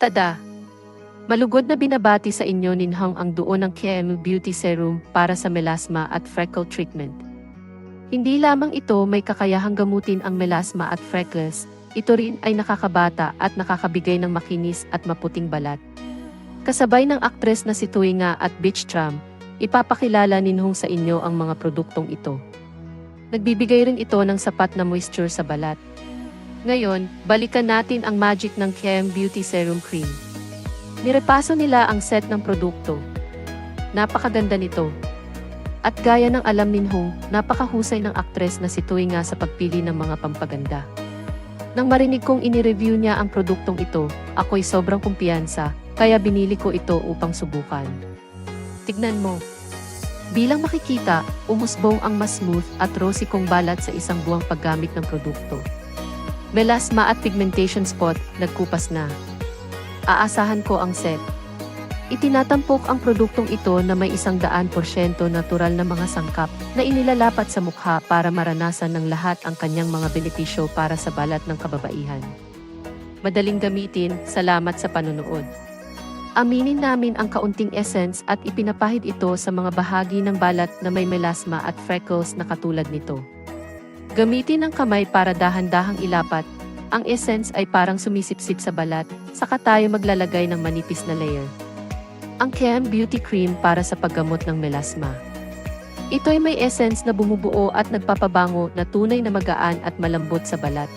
Tada! Malugod na binabati sa inyo ninhang ang duo ng KM Beauty Serum para sa melasma at freckle treatment. Hindi lamang ito may kakayahang gamutin ang melasma at freckles, ito rin ay nakakabata at nakakabigay ng makinis at maputing balat. Kasabay ng aktres na si Tuinga at Beach Tram, ipapakilala ninhong sa inyo ang mga produktong ito. Nagbibigay rin ito ng sapat na moisture sa balat. Ngayon, balikan natin ang magic ng KM Beauty Serum Cream. Nirepaso nila ang set ng produkto. Napakaganda nito. At gaya ng alam ninhong, napakahusay ng aktres na si Tuinga sa pagpili ng mga pampaganda. Nang marinig kong inireview niya ang produktong ito, ako'y sobrang kumpiyansa, kaya binili ko ito upang subukan. Tignan mo. Bilang makikita, umusbong ang mas smooth at rosy kong balat sa isang buwang paggamit ng produkto. Melasma at pigmentation spot, nagkupas na. Aasahan ko ang set. Itinatampok ang produktong ito na may isang daan porsyento natural na mga sangkap na inilalapat sa mukha para maranasan ng lahat ang kanyang mga benepisyo para sa balat ng kababaihan. Madaling gamitin, salamat sa panunood. Aminin namin ang kaunting essence at ipinapahid ito sa mga bahagi ng balat na may melasma at freckles na katulad nito. Gamitin ang kamay para dahan-dahang ilapat. Ang essence ay parang sumisipsip sa balat, saka tayo maglalagay ng manipis na layer. Ang Cam Beauty Cream para sa paggamot ng melasma. Ito ay may essence na bumubuo at nagpapabango na tunay na magaan at malambot sa balat.